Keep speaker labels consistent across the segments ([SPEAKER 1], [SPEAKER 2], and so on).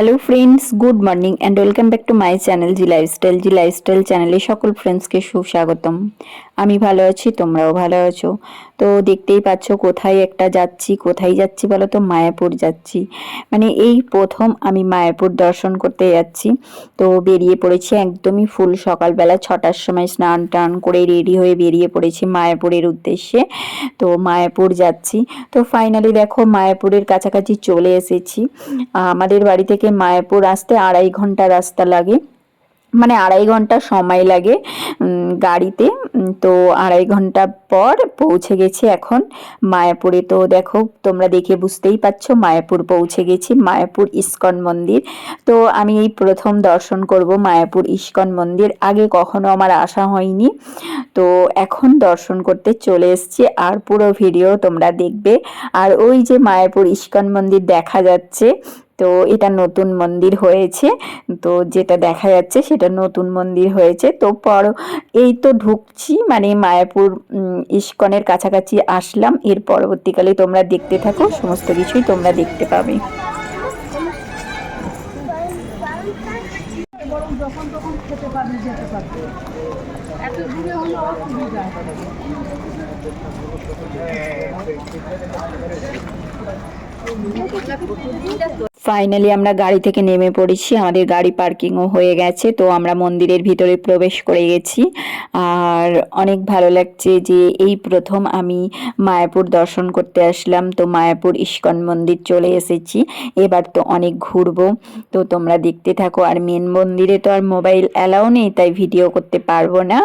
[SPEAKER 1] Hello friends good morning and welcome back to my channel Zee lifestyle Zee lifestyle চ্যানেলে সকল ফ্রেন্ডসকে সুস্বাগতম। আমি ভালো আছি, তোমরাও ভালো আছো? তো দেখতেই পাচ্ছ কোথায় একটা যাচ্ছি, কোথায় যাচ্ছি বলো তো মায়াপুর যাচ্ছি। মানে এই প্রথম আমি মায়াপুর দর্শন করতে যাচ্ছি। তো বেরিয়ে পড়েছি একদমই ফুল সকালবেলা ছটার সময় স্নান টান করে রেডি হয়ে বেরিয়ে পড়েছি মায়াপুরের উদ্দেশ্যে। তো মায়াপুর যাচ্ছি। তো ফাইনালি দেখো মায়াপুরের কাছাকাছি চলে এসেছি। আমাদের বাড়ি থেকে মায়াপুর আসতে আড়াই ঘণ্টা রাস্তা লাগে। মানে আড়াই ঘণ্টা সময় লাগে গাড়িতে। তো আড়াই ঘণ্টা পর পৌঁছে গেছি এখন মায়াপুরে। তো দেখো, তোমরা দেখে বুঝতেই পারছ, মায়াপুর পৌঁছে গেছি, মায়াপুর ইস্কন মন্দির। তো আমি এই প্রথম দর্শন করব মায়াপুর ইস্কন মন্দির। আগে কখনো আমার আসা হয়নি। তো এখন দর্শন করতে চলে এসেছি, আর পুরো ভিডিও তোমরা দেখবে। আর ওই যে মায়াপুর ইস্কন মন্দির দেখা যাচ্ছে তো এটা নতুন মন্দির হয়েছে। তো যেটা দেখা যাচ্ছে সেটা নতুন মন্দির হয়েছে। তো পর এই তো ঢুকছি মানে মায়াপুর ইস্কনের কাছাকাছি আসলাম। এর পরবর্তীকালে তোমরা দেখতে থাকো, সমস্ত কিছুই তোমরা দেখতে পাবে।
[SPEAKER 2] অসুবিধা
[SPEAKER 1] ফাইনালি আমরা গাড়ি থেকে নেমে পড়েছি, আমাদের গাড়ি পার্কিংও হয়ে গেছে, তো আমরা মন্দিরের ভিতরে প্রবেশ করে গেছি। আর অনেক ভালো লাগছে যে এই প্রথম আমি মায়াপুর দর্শন করতে আসলাম, তো মায়াপুর ইস্কন মন্দির চলে এসেছি। এবার তো অনেক ঘুরবো, তো তোমরা দেখতে থাকো, আর মেন মন্দিরে তো আর মোবাইল অ্যালাউ নেই, তাই ভিডিও করতে পারব না।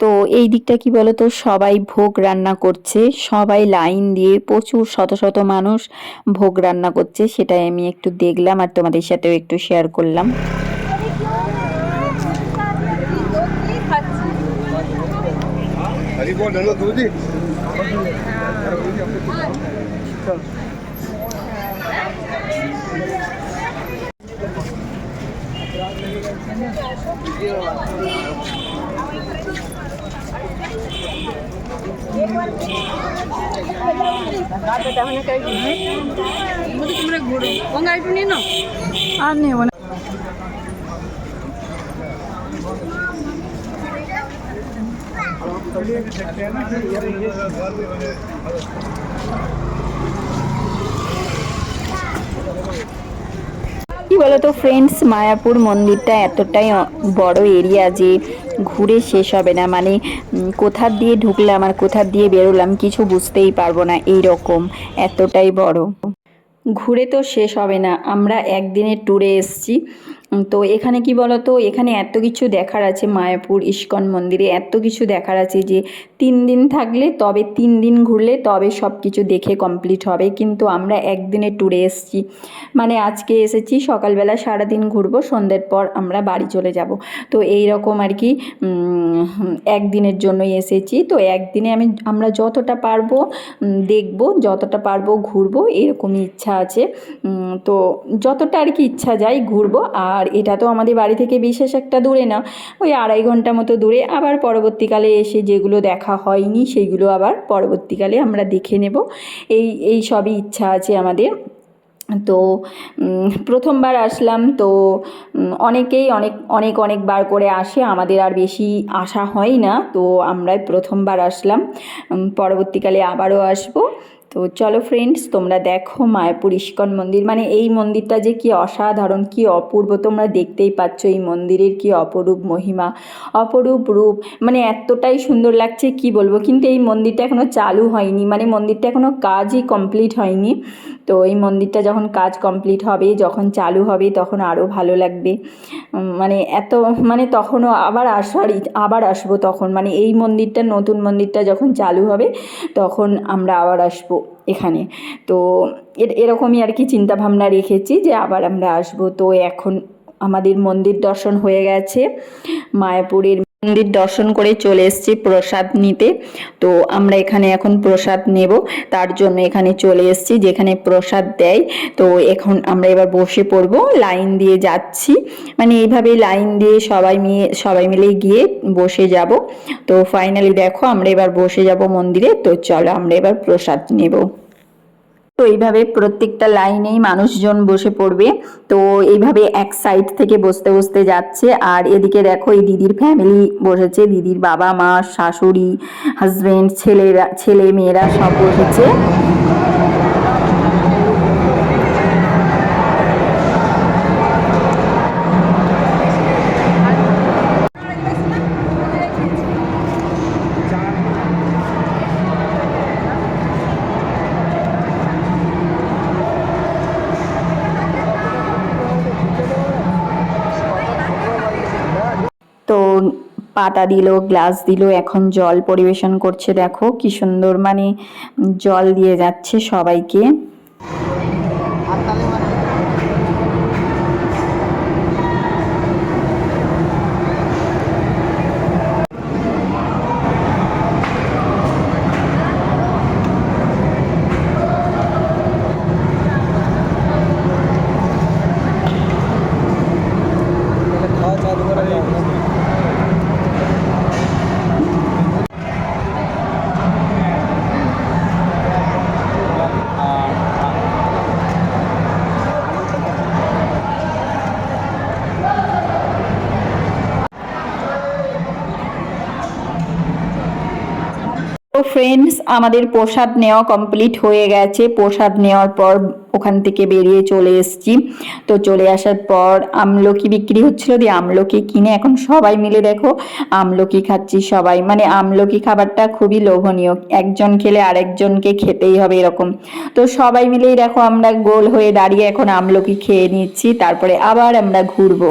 [SPEAKER 1] তো এই দিকটা কি বলতো? সবাই ভোগ রান্না করছে, সবাই লাইন দিয়ে প্রচুর শত শত মানুষ ভোগ রান্না করছে, সেটাই আমি একটু দেখলাম আর তোমাদের সাথেও একটু শেয়ার করলাম।
[SPEAKER 2] হ্যাঁ। আর নেব না
[SPEAKER 1] কি বলতো ফ্রেন্ডস মায়াপুর মন্দিরটা এতটাই বড় এরিয়া যে ঘুরে শেষ হবে না। মানে কোথার দিয়ে ঢুকলাম আর কোথার দিয়ে বেরোলাম কিছু বুঝতেই পারব না এই রকম এতটাই বড়। ঘুরে তো শেষ হবে না। আমরা একদিনের ট্যুরে এসেছি। তো এখানে কি বলতো? এখানে এত কিছু দেখার আছে মায়াপুর ইস্কন মন্দিরে, এত কিছু দেখার আছে যে তিন দিন থাকলে তবে তিন দিন ঘুরলে তবে সব কিছু দেখে কমপ্লিট হবে। কিন্তু আমরা একদিনে ট্যুরে এসেছি। মানে আজকে এসেছি, সকালবেলা সারাদিন ঘুরবো, সন্ধ্যের পর আমরা বাড়ি চলে যাব। তো এই রকম আর কি একদিনের জন্যই এসেছি। তো একদিনে আমি, আমরা যতটা পারব দেখব, যতটা পারব ঘুরবো, এরকমই ইচ্ছা আছে। তো যতটা আর কি ইচ্ছা যায় ঘুরবো। আর এটা তো আমাদের বাড়ি থেকে বিশেষ একটা দূরে না, ওই আড়াই ঘণ্টা মতো দূরে। আবার পরবর্তীকালে এসে যেগুলো দেখা হয়নি, সেগুলো আবার পরবর্তীকালে আমরা দেখে নেব। এই এই সবই ইচ্ছা আছে আমাদের। তো প্রথমবার আসলাম, তো অনেকেই অনেক অনেক, অনেকবার করে আসে, আমাদের আর বেশি আসা হয় না। তো আমরাই প্রথমবার আসলাম। পরবর্তীকালে আবারও আসব। তো চলো ফ্রেন্ডস তোমরা দেখো মায়াপুর ইস্কন মন্দির। মানে এই মন্দিরটা যে কি অসাধারণ, কি অপূর্ব, তোমরা দেখতেই পাচ্ছ এই মন্দিরের কি অপরূপ মহিমা, অপরূপ রূপ। মানে এতটাই সুন্দর লাগছে, কি বলব? কিন্তু এই মন্দিরটা এখনও চালু হয়নি। মানে মন্দিরটা এখনও কাজই কমপ্লিট হয়নি। তো এই মন্দিরটা যখন কাজ কমপ্লিট হবে, যখন চালু হবে, তখন আরও ভালো লাগবে। মানে এত মানে তখনও আবার আসার আবার আসব তখন। মানে এই মন্দিরটা, নতুন মন্দিরটা যখন চালু হবে, তখন আমরা আবার আসব। এখানে। তো এর- এরকমই আর কি চিন্তা ভাবনা রেখেছি যে আবার আমরা আসব। তো এখন আমাদের মন্দির দর্শন হয়ে গেছে। মায়াপুরের মন্দির দর্শন করে চলে এসেছি প্রসাদ নিতে। তো আমরা এখানে এখন প্রসাদ নেব। তার জন্য এখানে চলে এসেছি যেখানে প্রসাদ দেয়। তো এখন আমরা এবার বসে পড়ব, লাইন দিয়ে যাচ্ছি। মানে এইভাবে লাইন দিয়ে সবাই মিলে সবাই মিলে গিয়ে বসে যাব। তো ফাইনালি দেখো আমরা এবার বসে যাব মন্দিরে। তো চলো আমরা এবার প্রসাদ নেব। তো এইভাবে প্রত্যেকটা লাইনেই মানুষজন বসে পড়বে। তো এইভাবে এক সাইড থেকে বসতে বসতে যাচ্ছে। আর এদিকে দেখো এই দিদির ফ্যামিলি বসেছে। দিদির বাবা, মা, শাশুড়ি হাজবেন্ড ছেলেরা, ছেলে, মেয়েরা সব বসেছে। পাতা দিল গ্লাস দিল, এখন জল পরিবেশন করছে। দেখো কি সুন্দর মানে জল দিয়ে যাচ্ছে সবাইকে। ফ্রেন্ডস আমাদের প্রসাদ নেওয়া কমপ্লিট হয়ে গেছে। প্রসাদ নেওয়ার পর ওখান থেকে বেরিয়ে চলে এসেছি। তো চলে আসার পর আমলকি বিক্রি হচ্ছিল দিয়ে আমলকি কিনে এখন সবাই মিলে দেখো, আমলকি খাচ্ছি সবাই। মানে আমলকি খাবারটা খুবই লোভনীয়। একজন খেলে আরেকজনকে খেতেই হবে এরকম। তো সবাই মিলেই দেখো আমরা গোল হয়ে দাঁড়িয়ে এখন আমলকি খেয়ে নিচ্ছি। তারপরে আবার আমরা ঘুরবো।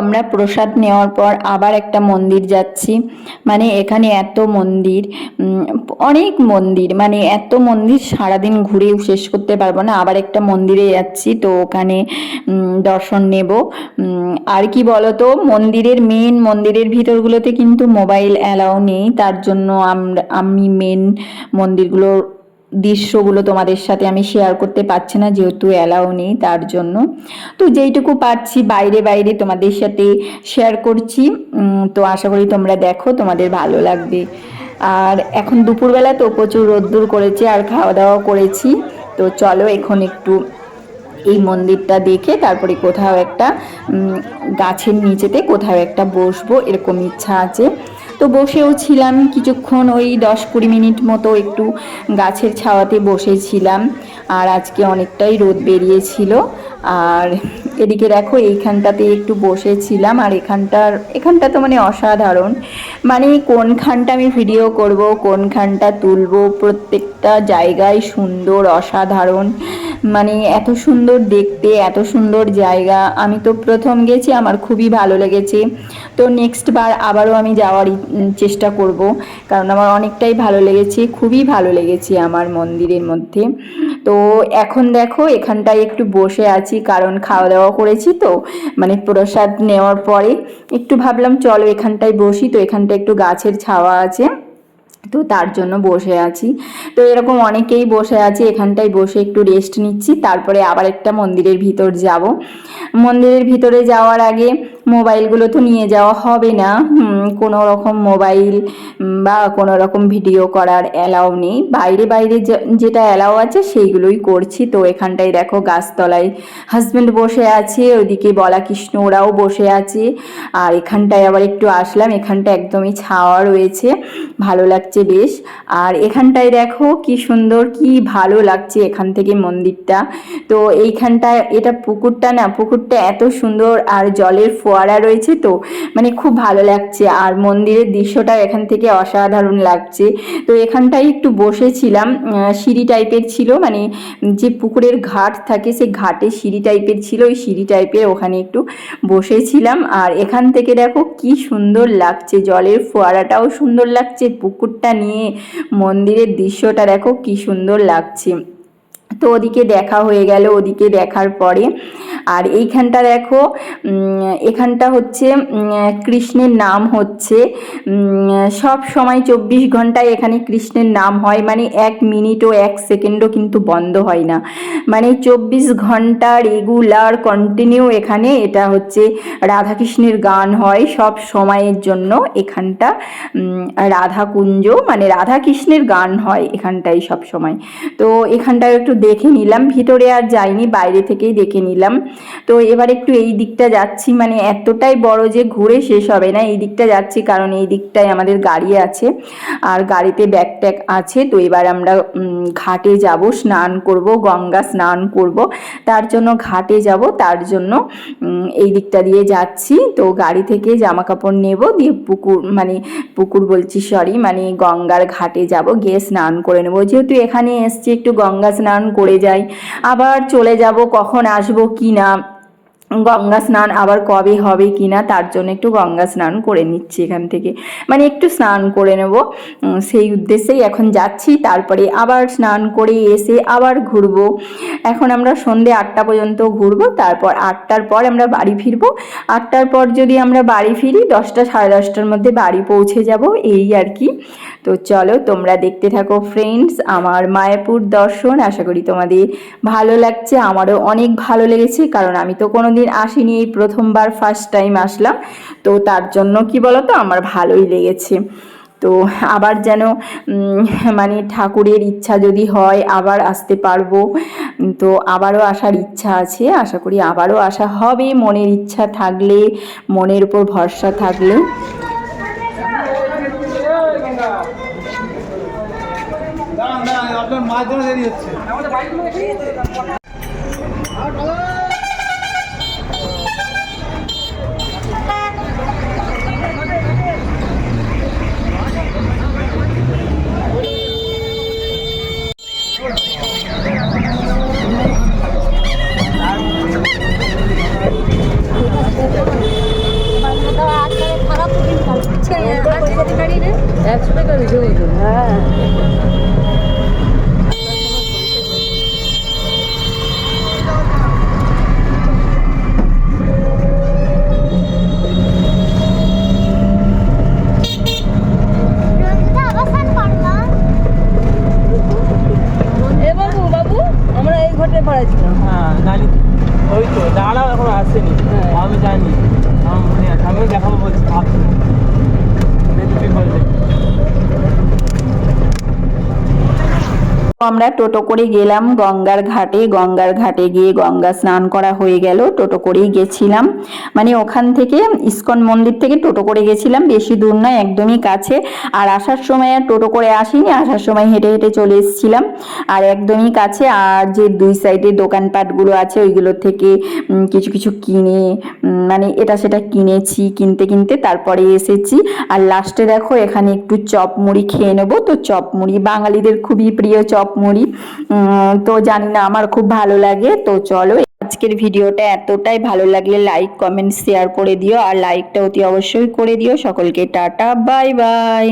[SPEAKER 1] আমরা প্রসাদ নেওয়ার পর আবার একটা মন্দির যাচ্ছি। মানে এখানে এত মন্দির অনেক মন্দির। মানে এত মন্দির সারাদিন ঘুরেও শেষ করতে পারব না। আবার একটা মন্দিরে যাচ্ছি, তো ওখানে দর্শন নেব। আর কি বলতো, মন্দিরের মেন মন্দিরের ভিতরগুলোতে কিন্তু মোবাইল অ্যালাউ নেই। তার জন্য আমরা, আমি মেন মন্দিরগুলোর দৃশ্যগুলো তোমাদের সাথে আমি শেয়ার করতে পারছি না, যেহেতু অ্যালাউ নেই তার জন্য। তো যেইটুকু পারছি বাইরে বাইরে তোমাদের সাথে শেয়ার করছি। তো আশা করি তোমরা দেখো, তোমাদের ভালো লাগবে। আর এখন দুপুরবেলা তো প্রচুর রোদ্দুর করেছে আর খাওয়া দাওয়া করেছি। তো চলো এখন একটু এই মন্দিরটা দেখে তারপরে কোথাও একটা গাছের নিচেতে কোথাও একটা বসবো, এরকম ইচ্ছা আছে। তো বসেও ছিলাম কিছুক্ষণ, ওই দশ কুড়ি মিনিট মতো একটু গাছের ছাওয়াতে বসেছিলাম। আর আজকে অনেকটাই রোদ বেরিয়েছিল। আর এদিকে দেখো, এইখানটাতে একটু বসেছিলাম। আর এখানটার, এখানটা তো মানে অসাধারণ। মানে কোনখানটা আমি ভিডিও করব, কোনখানটা তুলবো, প্রত্যেকটা জায়গায় সুন্দর, অসাধারণ। মানে এত সুন্দর দেখতে, এত সুন্দর জায়গা। আমি তো প্রথম গেছি, আমার খুবই ভালো লেগেছে। তো নেক্সট বার আবারও আমি যাওয়ার চেষ্টা করব। কারণ আমার অনেকটাই ভালো লেগেছে, খুবই ভালো লেগেছে আমার মন্দিরের মধ্যে। তো এখন দেখো, এখানটায় একটু বসে আছি, কারণ খাওয়া দাওয়া করেছি তো। মানে প্রসাদ নেওয়ার পরে একটু ভাবলাম, চলো এখানটায় বসি, তো এখানটা একটু গাছের ছাওয়া আছে। তো তার জন্য বসে আছি। তো এরকম অনেকেই বসে আছি, এখানটায় বসে একটু রেস্ট নিচ্ছি, তারপরে আবার একটা মন্দিরের ভিতর যাব। মন্দিরের ভিতরে যাওয়ার আগে মোবাইলগুলো তো নিয়ে যাওয়া হবে না। কোনো রকম মোবাইল বা কোনো রকম ভিডিও করার অ্যালাউ নেই। বাইরে বাইরে যেটা অ্যালাউ আছে সেইগুলোই করছি। তো এখানটায় দেখো গাছতলায় হাজব্যান্ড বসে আছে, ওইদিকে বলা কৃষ্ণ ওরাও বসে আছে। আর এখানটায় আবার একটু আসলাম, এখানটা একদমই ছাওয়া রয়েছে, ভালো লাগছে বেশ। আর এখানটায় দেখো কি সুন্দর, কি ভালো লাগছে এখান থেকে মন্দিরটা। তো এইখানটায়, এটা পুকুরটা না, পুকুরটা এত সুন্দর আর জলের ফোয়ারা ফোয়ারা রয়েছে তো? মানে খুব ভালো লাগছে। আর মন্দিরের দৃশ্যটাও এখান থেকে অসাধারণ লাগছে। তো এখানটায় একটু বসেছিলাম। সিঁড়ি টাইপের ছিল। মানে যে পুকুরের ঘাট থাকে সে ঘাটে সিঁড়ি টাইপের ছিল। ওই সিঁড়ি টাইপের ওখানে একটু বসেছিলাম। আর এখান থেকে দেখো কি সুন্দর লাগছে। জলের ফোয়ারাটাও সুন্দর লাগছে। পুকুরটা নিয়ে মন্দিরের দৃশ্যটা দেখো কি সুন্দর লাগছে। তো ওদিকে দেখা হয়ে গেল, ওদিকে দেখার পরে। আর এইখানটা দেখো এখানটা হচ্ছে কৃষ্ণের নাম হচ্ছে সব সময় চব্বিশ ঘন্টায় এখানে কৃষ্ণের নাম হয় মানে এক মিনিটও এক সেকেন্ডও কিন্তু বন্ধ হয় না। মানে চব্বিশ ঘণ্টা রেগুলার কন্টিনিউ এখানে এটা হচ্ছে রাধাকৃষ্ণের গান হয় সব সময়ের জন্য এখানটা রাধাকুঞ্জ মানে রাধাকৃষ্ণের গান হয় এখানটাই সব সময়। তো এখানটায় একটু দেখে নিলাম। ভিতরে আর যাইনি, বাইরে থেকেই দেখে নিলাম। তো এবার একটু এই দিকটা যাচ্ছি মানে এতটাই বড় যে ঘুরে শেষ হবে না, এই দিকটা যাচ্ছি কারণ এই দিকটায় আমাদের গাড়ি আছে আর গাড়িতে ব্যাগ ট্যাগ আছে। তো এবার আমরা ঘাটে যাব, স্নান করব, গঙ্গা স্নান করব। তার জন্য ঘাটে যাব, তার জন্য এই দিকটা দিয়ে যাচ্ছি। তো গাড়ি থেকে জামা কাপড় নেব, দিয়ে পুকুর মানে পুকুর বলছি সরি মানে গঙ্গার ঘাটে যাব, গিয়ে স্নান করে নেব। যেহেতু এখানে এসছি, একটু গঙ্গা স্নান করে যাই। আবার চলে যাব কখন আসব কি না। গঙ্গা স্নান আবার কবে হবে কি না, তার জন্য একটু গঙ্গা স্নান করে নিচ্ছি এখান থেকে। মানে একটু স্নান করে নেব। সেই উদ্দেশ্যেই এখন যাচ্ছি। তারপরে আবার স্নান করে এসে আবার ঘুরবো। এখন আমরা সন্ধে আটটা পর্যন্ত ঘুরবো। তারপর আটটার পর আমরা বাড়ি ফিরবো। আটটার পর যদি আমরা বাড়ি ফিরি, দশটা সাড়ে দশটার মধ্যে বাড়ি পৌঁছে যাব। এই আর কি। তো চলো, তোমরা দেখতে থাকো ফ্রেন্ডস আমার মায়াপুর দর্শন। আশা করি তোমাদের ভালো লাগছে। আমারও অনেক ভালো লেগেছে। কারণ আমি তো কোনোদিন আসিনি, এই প্রথমবার ফার্স্ট টাইম আসলাম। তো তার জন্য কি বলো তো আমার ভালোই লেগেছে। তো আবার যেন মানে ঠাকুরের ইচ্ছা যদি হয়, আবার আসতে পারব। তো আবারও আসার ইচ্ছা আছে, আশা করি আবারও আসা হবে। মনের ইচ্ছা থাকলে, মনের উপর ভরসা থাকলে।
[SPEAKER 3] আপনার দেরি হচ্ছে।
[SPEAKER 4] হ্যাঁ। জানি ওই তো দাঁড়াও এখন আসেনি। আমি জানি। আমার মনে আছে। আমিও দেখাবো বলছি ভাবছি দেখবি বলবে
[SPEAKER 1] আমরা টোটো করে গেলাম, গঙ্গার ঘাটে গঙ্গার ঘাটে গিয়ে গঙ্গা স্নান করা হয়ে গেল, টোটো করেই গেছিলাম। মানে ওখান থেকে ইস্কন মন্দির থেকে টোটো করে গেছিলাম, বেশি দূর নয়, একদমই কাছে। আর আসার সময় আর টোটো করে আসিনি, আসার সময় হেঁটে হেঁটে চলে এসেছিলাম। আর একদমই কাছে, আর যে দুই সাইডে দোকানপাটগুলো আছে, ওইগুলো থেকে কিছু কিছু কিনে মানে এটা সেটা কিনেছি, কিনতে কিনতে তারপরে এসেছি। আর লাস্টে দেখো, এখানে একটু চপ মুড়ি খেয়ে নেব। তো চপ মুড়ি বাঙালিদের খুবই প্রিয় চপ মুড়ি। উম, তো জানি না আমার খুব ভালো লাগে। তো চলো আজকের ভিডিওটা এতটাই ভালো লাগলে লাইক কমেন্ট শেয়ার করে দিও। আর লাইকটা অতি অবশ্যই করে দিও। সকলকে টাটা বাই বাই।